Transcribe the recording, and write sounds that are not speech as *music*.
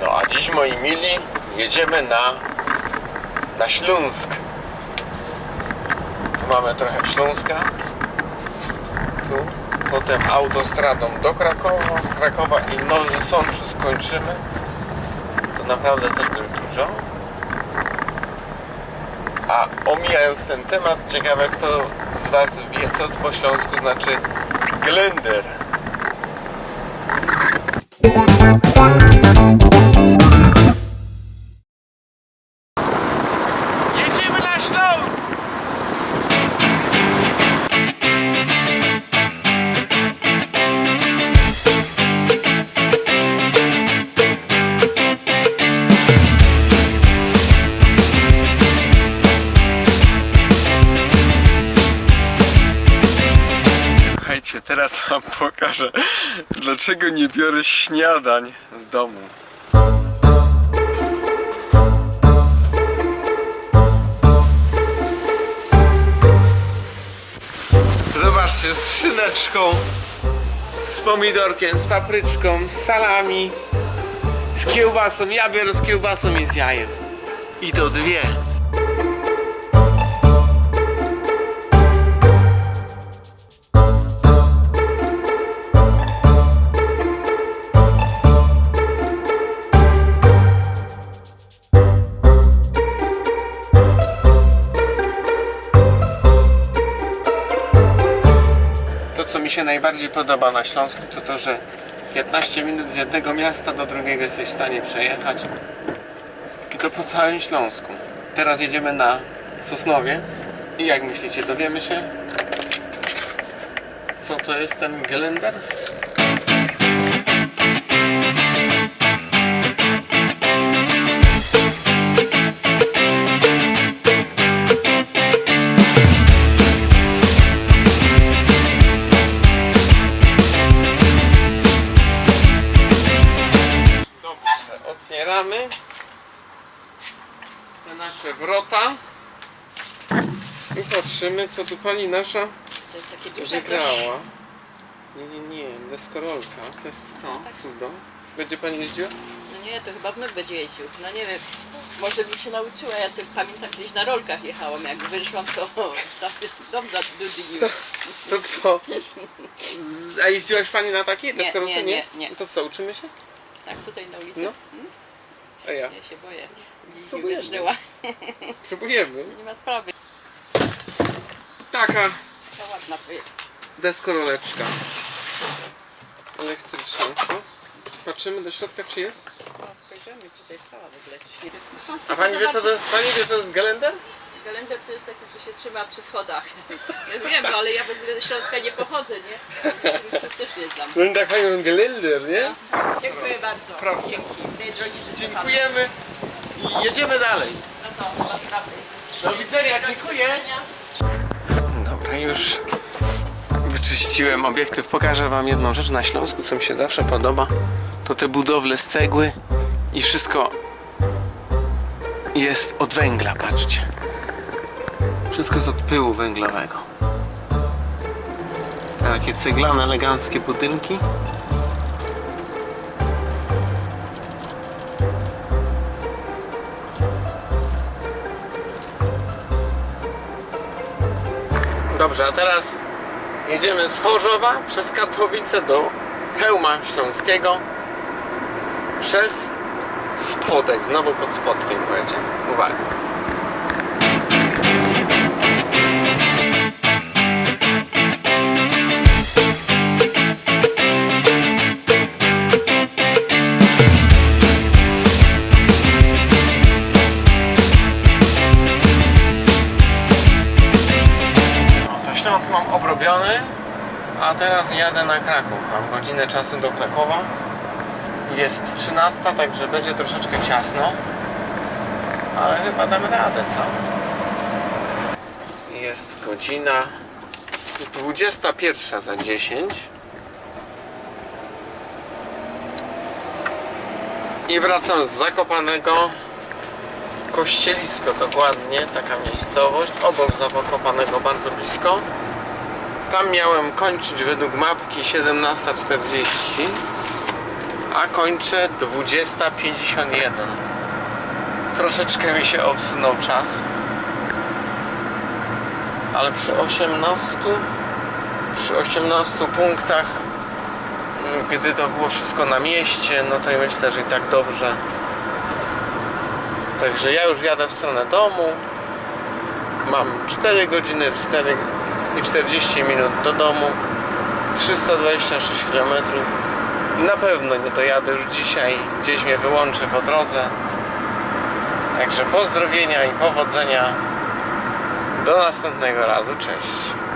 No a dziś moi mili jedziemy na, na Śląsk. Tu mamy trochę Śląska. Tu. Potem autostradą do Krakowa, z Krakowa i Nowy Sączu skończymy. To naprawdę też dość dużo. A omijając ten temat, ciekawe kto z Was wie co po śląsku znaczy glender. Słuchajcie, teraz wam pokażę, dlaczego nie biorę śniadań z domu. Zobaczcie, z szyneczką, z pomidorkiem, z papryczką, z salami, z kiełbasą. Ja biorę z kiełbasą i z jajem. I to dwie. Co mi się najbardziej podoba na Śląsku, to to, że 15 minut z jednego miasta do drugiego jesteś w stanie przejechać. I to po całym Śląsku. Teraz jedziemy na Sosnowiec. I jak myślicie, dowiemy się, co to jest ten Gelender? Wrota i patrzymy, co tu pani nasza To jest takie duże coś. wygrała. Nie, nie, nie, deskorolka, to jest to, cudo. Będzie pani jeździła? No nie, to chyba my będzie jeździł. No nie wiem, może bym się nauczyła. Ja to pamiętam kiedyś na rolkach jechałam. Jak wyszłam, to *laughs* cały dom zadudnił. To co? A jeździłaś pani na takiej Nie, deskorolce? nie, nie, nie. To co, uczymy się? Tak, tutaj na ulicy. No. Hmm? A ja. Ja się boję. Się Próbujemy. wyrżnęła. Spróbujemy. *laughs* Nie ma sprawy. Taka To ładna to jest. deskoroleczka. Elektryczna, co? Patrzymy do środka, czy jest? No, spojrzymy, czy to jest cała w ogóle. Czy nie. Śląskie A pani wie, co to jest? Pani wie, co to jest gelender? Galender to jest takie, co się trzyma przy schodach. Ja wiem, ale ja w ogóle ze Śląska nie pochodzę, nie? Więc też nie znam. No tak fajny gelender, nie? Dziękuję bardzo. Proszę. Dzięki. Tej drogi. Dziękujemy i jedziemy dalej. No to naprawdę. Do widzenia, dziękuję. Dobra, już wyczyściłem obiektyw. Pokażę Wam jedną rzecz na Śląsku, co mi się zawsze podoba. To te budowle z cegły i wszystko jest od węgla, patrzcie. Wszystko jest od pyłu węglowego. Takie ceglane, eleganckie budynki. Dobrze, a teraz jedziemy z Chorzowa przez Katowice do Chełma Śląskiego przez Spodek, znowu pod Spodkiem pojedziemy. Uwaga. Obrobiony, a teraz jadę na Kraków. Mam godzinę czasu do Krakowa. Jest 13, także będzie troszeczkę ciasno, ale chyba damy radę, co? Jest godzina 21 za 10. I wracam z Zakopanego. Kościelisko dokładnie, taka miejscowość, obok Zakopanego bardzo blisko. Tam miałem kończyć według mapki 17.40, a kończę 20.51. Troszeczkę mi się obsunął czas. Ale przy 18 przy 18 punktach mm, gdy to było wszystko na mieście, no to ja myślę, że i tak dobrze. Także ja już jadę w stronę domu. Mam 4 godziny 4 i 40 minut do domu. 326 km. Na pewno nie dojadę już dzisiaj. Gdzieś mnie wyłączy po drodze. Także pozdrowienia i powodzenia. Do następnego razu. Cześć.